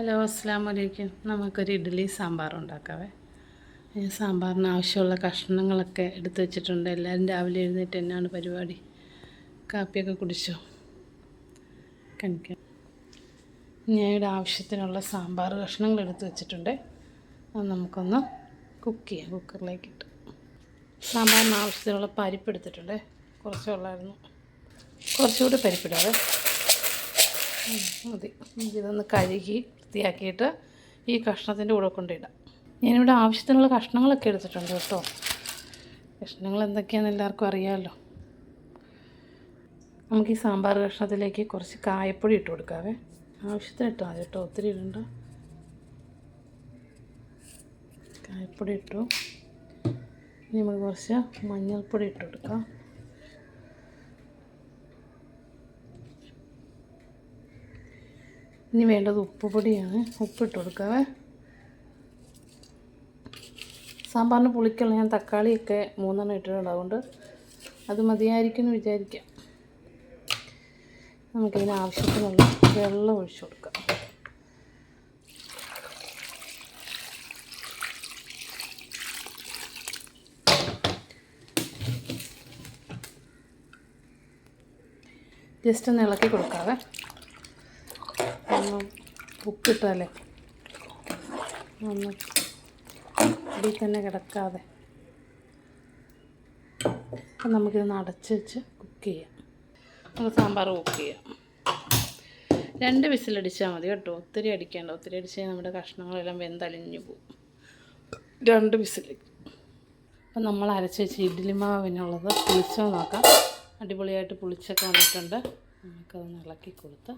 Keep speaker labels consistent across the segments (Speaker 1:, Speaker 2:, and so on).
Speaker 1: Hello അസ്സാം വലൈക്കും നമുക്കൊരു ഇഡ്ഡലി സാമ്പാർ ഉണ്ടാക്കാവേ. സാമ്പാറിന് ആവശ്യമുള്ള കഷ്ണങ്ങളൊക്കെ എടുത്ത് വെച്ചിട്ടുണ്ട്. എല്ലാവരും രാവിലെ എഴുന്നേറ്റ് എന്നാണ് പരിപാടി. കാപ്പിയൊക്കെ കുടിച്ചോ? കണിക്കാം ഞാനിവിടെ ആവശ്യത്തിനുള്ള സാമ്പാർ കഷ്ണങ്ങൾ എടുത്ത് വെച്ചിട്ടുണ്ട്. അത് നമുക്കൊന്ന് കുക്ക് ചെയ്യാം. കുക്കറിലേക്ക് ഇട്ട്. സാമ്പാറിന് ആവശ്യത്തിനുള്ള പരിപ്പ് എടുത്തിട്ടുണ്ട്. കുറച്ചുള്ളായിരുന്നു കുറച്ചുകൂടി പരിപ്പിടാതെ മതി. ഇതൊന്ന് കഴുകി വൃത്തിയാക്കിയിട്ട് ഈ കഷ്ണത്തിന്റെ കൂടെ കൊണ്ടിടാം. ഞാനിവിടെ ആവശ്യത്തിനുള്ള കഷ്ണങ്ങളൊക്കെ എടുത്തിട്ടുണ്ട് കേട്ടോ. കഷ്ണങ്ങൾ എന്തൊക്കെയാണെന്ന് എല്ലാവർക്കും അറിയാമല്ലോ. നമുക്ക് ഈ സാമ്പാർ കഷ്ണത്തിലേക്ക് കുറച്ച് കായപ്പൊടി ഇട്ട് കൊടുക്കാവേ. ആവശ്യത്തിന് ഇട്ടാൽ മതി കേട്ടോ ഒത്തിരി ഇടണ്ട. കായപ്പൊടി ഇട്ടു. ഇനി നമുക്ക് കുറച്ച് മഞ്ഞൾപ്പൊടി ഇട്ട് കൊടുക്കാം. ഇനി വേണ്ടത് ഉപ്പ് പൊടിയാണ് ഉപ്പിട്ട് കൊടുക്കാവേ. സാമ്പാറിന് പുളിക്കുള്ള ഞാൻ തക്കാളിയൊക്കെ മൂന്നെണ്ണം ഇട്ടിട്ടുണ്ട്. അതുകൊണ്ട് അത് മതിയായിരിക്കും എന്ന് വിചാരിക്കാം. നമുക്കിതിന് ആവശ്യത്തിനുള്ള വെള്ളം ഒഴിച്ചു കൊടുക്കാം. ജസ്റ്റ് ഒന്ന് ഇളക്കി കൊടുക്കാവേ. ഒന്ന് ഉപ്പിട്ടാലേ. ഒന്ന് ഇതിൽ തന്നെ കിടക്കാതെ. അപ്പം നമുക്കിതൊന്ന് അടച്ച് വെച്ച് കുക്ക് ചെയ്യാം. നമുക്ക് സാമ്പാർ കുക്ക് ചെയ്യാം. രണ്ട് വിസിലടിച്ചാൽ മതി കേട്ടോ. ഒത്തിരി അടിക്കേണ്ട. ഒത്തിരി അടിച്ചാൽ നമ്മുടെ കഷ്ണങ്ങളെല്ലാം വെന്തലിഞ്ഞു പോകും. രണ്ട് വിസിൽ അപ്പം നമ്മൾ അരച്ച് വെച്ച് ഇഡ്ഡലി മാവിനുള്ളത് പുളിച്ചോ നോക്കാം. അടിപൊളിയായിട്ട് പുളിച്ചൊക്കെ വന്നിട്ടുണ്ട്. നമുക്കതൊന്ന് ഇളക്കി കൊടുത്ത്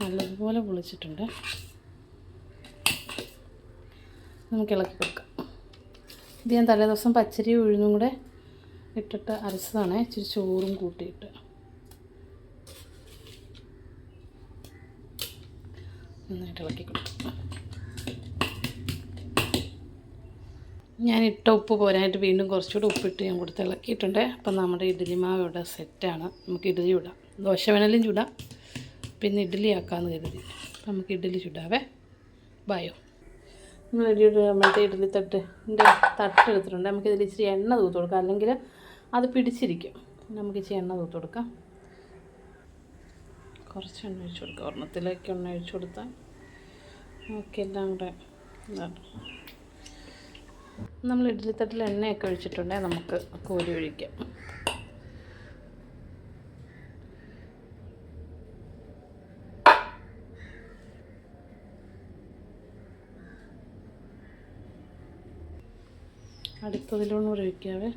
Speaker 1: നല്ലതുപോലെ പൊളിച്ചിട്ടുണ്ട്. നമുക്ക് ഇളക്കി കൊടുക്കാം. ഇത് ഞാൻ തലേദിവസം പച്ചരി ഉഴുന്നും കൂടെ ഇട്ടിട്ട് അരച്ചതാണ്. ഇച്ചിരി ചോറും കൂട്ടിയിട്ട്. നന്നായിട്ട് ഇളക്കി കൊടുക്കാം. ഞാൻ ഇട്ട ഉപ്പ് പോരാനായിട്ട് വീണ്ടും കുറച്ചുകൂടി ഉപ്പിട്ട് ഞാൻ കൊടുത്ത് ഇളക്കിയിട്ടുണ്ട്. അപ്പം നമ്മുടെ ഇഡ്ഡലി മാവ് ഇവിടെ സെറ്റാണ് നമുക്ക് ഇഡ്ഡലി ഇടാം. ദോശ വേണേലും ചൂടാം. പിന്നെ ഇഡ്ഡലി ആക്കാമെന്ന് കരുതി നമുക്ക് ഇഡ്ഡലി ചുടാവേ. ബായോ നമ്മൾ ഇഡ്ഡലി നമ്മളത്തെ ഇഡ്ഡലി തട്ട് എന്റെ തട്ട് എടുത്തിട്ടുണ്ട്. നമുക്ക് ഇതിൽ ഇച്ചിരി എണ്ണ തൂത്ത് കൊടുക്കാം. അല്ലെങ്കിൽ അത് പിടിച്ചിരിക്കും. നമുക്ക് ഇച്ചിരി എണ്ണ തൂത്ത് കൊടുക്കാം. കുറച്ച് എണ്ണ ഒഴിച്ചു കൊടുക്കാം. ഒരെണ്ണത്തിലേക്ക് എണ്ണ ഒഴിച്ചു കൊടുത്താൽ ഓക്കെ എല്ലാം കൂടെ നമ്മൾ ഇഡ്ഡലി തട്ടിൽ എണ്ണയൊക്കെ ഒഴിച്ചിട്ടുണ്ടെങ്കിൽ നമുക്ക് കോരി ഒഴിക്കാം. അടുത്തതിലൂടെ ഒഴിക്കാവേ.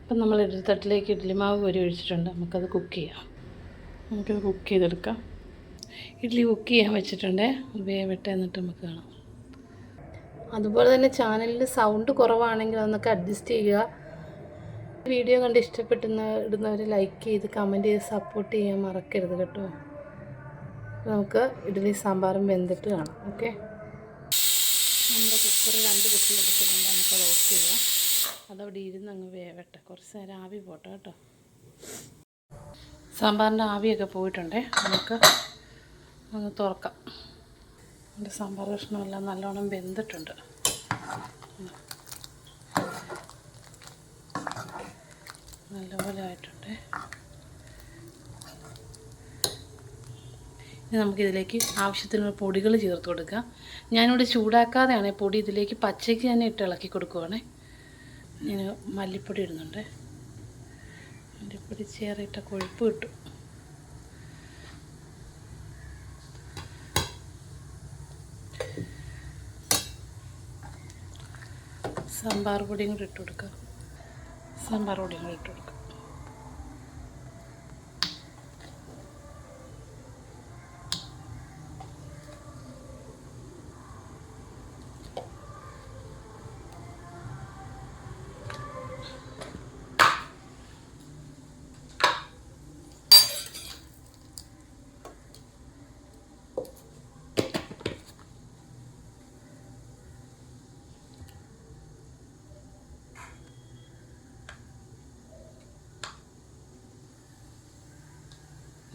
Speaker 1: അപ്പം നമ്മൾ ഇഡ്ഡലി തട്ടിലേക്ക് ഇഡ്ഡലി മാവ് കോരി ഒഴിച്ചിട്ടുണ്ട്. നമുക്കത് കുക്ക് ചെയ്യാം. നമുക്കത് കുക്ക് ചെയ്തെടുക്കാം. ഇഡ്ഡലി കുക്ക് ചെയ്യാൻ വെച്ചിട്ടുണ്ട്. വേവട്ടെ എന്നിട്ട് നമുക്ക് കാണാം. അതുപോലെ തന്നെ ചാനലിൽ സൗണ്ട് കുറവാണെങ്കിൽ അതൊന്നൊക്കെ അഡ്ജസ്റ്റ് ചെയ്യുക. വീഡിയോ കണ്ട് ഇഷ്ടപ്പെട്ടുന്ന ഇടുന്നവർ ലൈക്ക് ചെയ്ത് കമന്റ് ചെയ്ത് സപ്പോർട്ട് ചെയ്യാൻ മറക്കരുത് കേട്ടോ. നമുക്ക് ഇഡ്ഡലി സാമ്പാറും വെന്തിട്ട് കാണാം. ഓക്കെ? നമ്മുടെ കുക്കർ രണ്ട് കുട്ടിലെടുത്തുകൊണ്ട് നമുക്കത് ഓഫ് ചെയ്യാം. അതവിടെ ഇരുന്ന് അങ്ങ് വേവട്ടെ. കുറച്ച് നേരം ആവി പോട്ടെ കേട്ടോ. സാമ്പാറിന്റെ ആവിയൊക്കെ പോയിട്ടുണ്ടേ. നമുക്ക് ഒന്ന് തുറക്കാം. എന്റെ സാമ്പാർ കഷ്ണമെല്ലാം നല്ലോണം വെന്തിട്ടുണ്ട്. നല്ലപോലെ ആയിട്ടുണ്ട്. ഇനി നമുക്കിതിലേക്ക് ആവശ്യത്തിനുള്ള പൊടികൾ ചേർത്ത് കൊടുക്കാം. ഞാനിവിടെ ചൂടാക്കാതെയാണ് പൊടി ഇതിലേക്ക് പച്ചയ്ക്ക് തന്നെ ഇട്ട് ഇളക്കി കൊടുക്കുവാണേ. ഞാൻ മല്ലിപ്പൊടി ഇടുന്നുണ്ട്. മല്ലിപ്പൊടി ചേറിയിട്ട കൊഴുപ്പ് കിട്ടും. സാമ്പാർ പൊടിയും കൂടി ഇട്ട് കൊടുക്കാം. സാമ്പാർ പൊടിയും കൂടി ഇട്ട്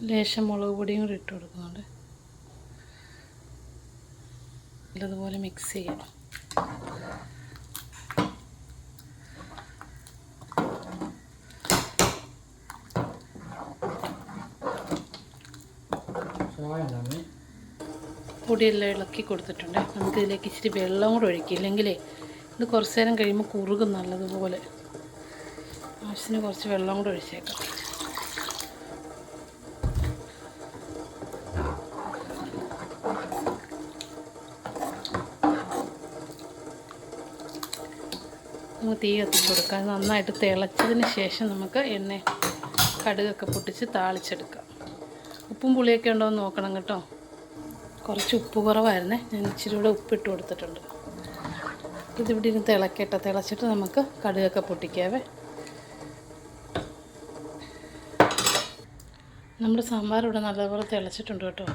Speaker 1: ലേശം മുളക് പൊടിയും കൂടി ഇട്ട് കൊടുക്കുന്നുണ്ട്. നല്ലതുപോലെ മിക്സ് ചെയ്യണം. പൊടിയെല്ലാം ഇളക്കി കൊടുത്തിട്ടുണ്ട്. നമുക്ക് ഇതിലേക്ക് ഇച്ചിരി വെള്ളം കൂടെ ഒഴിക്കും. ഇല്ലെങ്കിലേ ഇത് കുറച്ച് നേരം കഴിയുമ്പോൾ കുറുകും നല്ലതുപോലെ. ആവശ്യത്തിന് കുറച്ച് വെള്ളം കൂടെ ഒഴിച്ചേക്കാം. നമുക്ക് തീ കത്തിച്ച് കൊടുക്കാം നന്നായിട്ട് തിളച്ചതിന് ശേഷം നമുക്ക് എണ്ണ കടുകൊക്കെ പൊട്ടിച്ച് താളിച്ചെടുക്കാം. ഉപ്പും പുളിയൊക്കെ ഉണ്ടോ എന്ന് നോക്കണം കേട്ടോ. കുറച്ച് ഉപ്പ് കുറവായിരുന്നേ. ഞാൻ ഇച്ചിരി കൂടെ ഉപ്പിട്ട് കൊടുത്തിട്ടുണ്ട്. ഇതിവിടെ ഇരുന്ന് തിളക്കട്ടെ. തിളച്ചിട്ട് നമുക്ക് കടുകൊക്കെ പൊട്ടിക്കാവേ. നമ്മുടെ സാമ്പാർ ഇവിടെ നല്ലപോലെ തിളച്ചിട്ടുണ്ട് കേട്ടോ.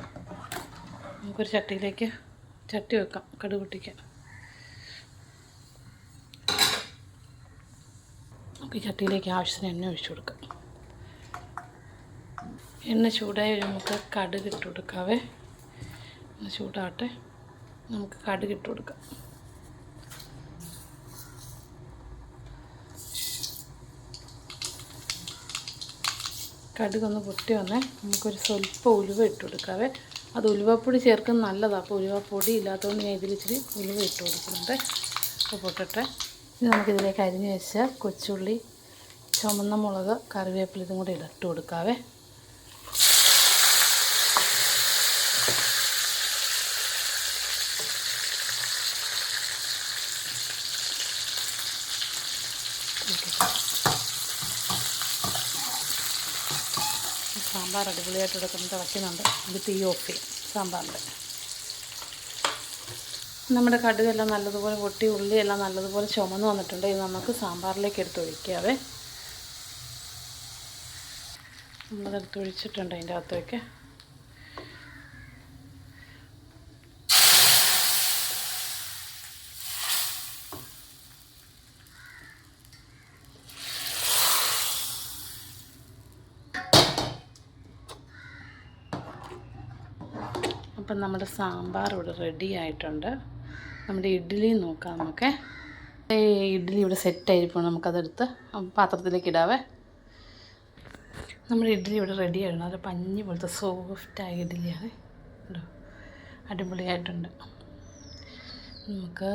Speaker 1: നമുക്കൊരു ചട്ടിയിലേക്ക് ചട്ടി വെക്കാം. കടുക് പൊട്ടിക്കാൻ. നമുക്ക് ചട്ടിയിലേക്ക് ആവശ്യത്തിന് എണ്ണ ഒഴിച്ചു കൊടുക്കാം. എണ്ണ ചൂടായി നമുക്ക് കടുക് ഇട്ട് കൊടുക്കാവേ. ചൂടാട്ടെ നമുക്ക് കടുക് ഇട്ട് കൊടുക്കാം. കടുകൊന്ന് പൊട്ടി വന്നേ. നമുക്കൊരു സ്വല്പം ഉലുവ ഇട്ട് കൊടുക്കാവേ. അത് ഉലുവപ്പൊടി ചേർക്കുന്നത് നല്ലതാണ് അപ്പോൾ ഉലുവപ്പൊടി ഇല്ലാത്തതുകൊണ്ട് ഞാൻ ഇതിൽ ഇച്ചിരി ഉലുവ ഇട്ട് കൊടുക്കുന്നുണ്ട്. അപ്പോൾ പൊട്ടട്ടെ. ഇനി നമുക്കിതിലേക്ക് അരിഞ്ഞ് വെച്ച കൊച്ചുള്ളി ചുമന്ന മുളക് കറിവേപ്പില ഇതും കൂടി ഇട്ട് കൊടുക്കാവേ. സാമ്പാർ അടിപൊളിയായിട്ട് എടുക്കുന്നത് തിളയ്ക്കുന്നുണ്ട്. ഇത് തീ ഓഫ് ചെയ്യും സാമ്പാറിന്റെ. നമ്മുടെ കടുകെല്ലാം നല്ലതുപോലെ പൊട്ടി ഉള്ളിയെല്ലാം നല്ലതുപോലെ ചുമന്ന് വന്നിട്ടുണ്ട്. ഇത് നമുക്ക് സാമ്പാറിലേക്ക് എടുത്ത് ഒഴിക്കാവേ. നമ്മളെടുത്ത് ഒഴിച്ചിട്ടുണ്ട് അതിന്റെ അകത്തേക്ക്. അപ്പം നമ്മുടെ സാമ്പാർ ഇവിടെ റെഡി ആയിട്ടുണ്ട്. നമ്മുടെ ഇഡ്ഡലി നോക്കാം നമുക്ക് ഇഡ്ഡലി ഇവിടെ സെറ്റായിരിക്കും നമുക്കതെടുത്ത്. പാത്രത്തിലേക്ക് ഇടാവേ. നമ്മുടെ ഇഡ്ഡലി ഇവിടെ റെഡിയാണ് അത് പഞ്ഞി പോലത്തെ സോഫ്റ്റായ ഇഡ്ഡലിയാണ്. ഉണ്ടോ അടിപൊളിയായിട്ടുണ്ട്. നമുക്ക്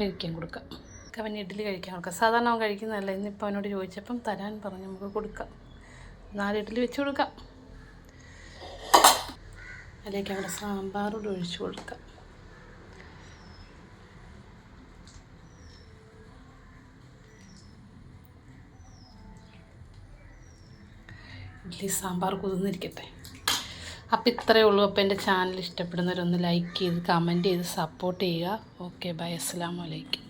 Speaker 1: കഴിക്കാൻ കൊടുക്കാം. അവൻ ഇഡ്ഡലി കഴിക്കാൻ കൊടുക്കാം. സാധാരണ അവൻ കഴിക്കുന്നതല്ല. ഇന്നിപ്പോൾ അവനോട് ചോദിച്ചപ്പം തരാൻ പറഞ്ഞ് നമുക്ക് കൊടുക്കാം. നാല് ഇഡ്ഡലി വെച്ച് കൊടുക്കാം. അതിലേക്ക് അവിടെ സാമ്പാറോട് ഒഴിച്ചു കൊടുക്കാം. ഇഡ്ഡലി സാമ്പാർ കുതിർന്നിരിക്കട്ടെ. അപ്പോൾ ഇത്രയേ ഉള്ളൂ. അപ്പോൾ എന്റെ ചാനൽ ഇഷ്ടപ്പെടുന്നവരൊന്ന് ലൈക്ക് ചെയ്ത് കമന്റ് ചെയ്ത് സപ്പോർട്ട് ചെയ്യുക. Okay bye. അസ്സാം വലൈക്കും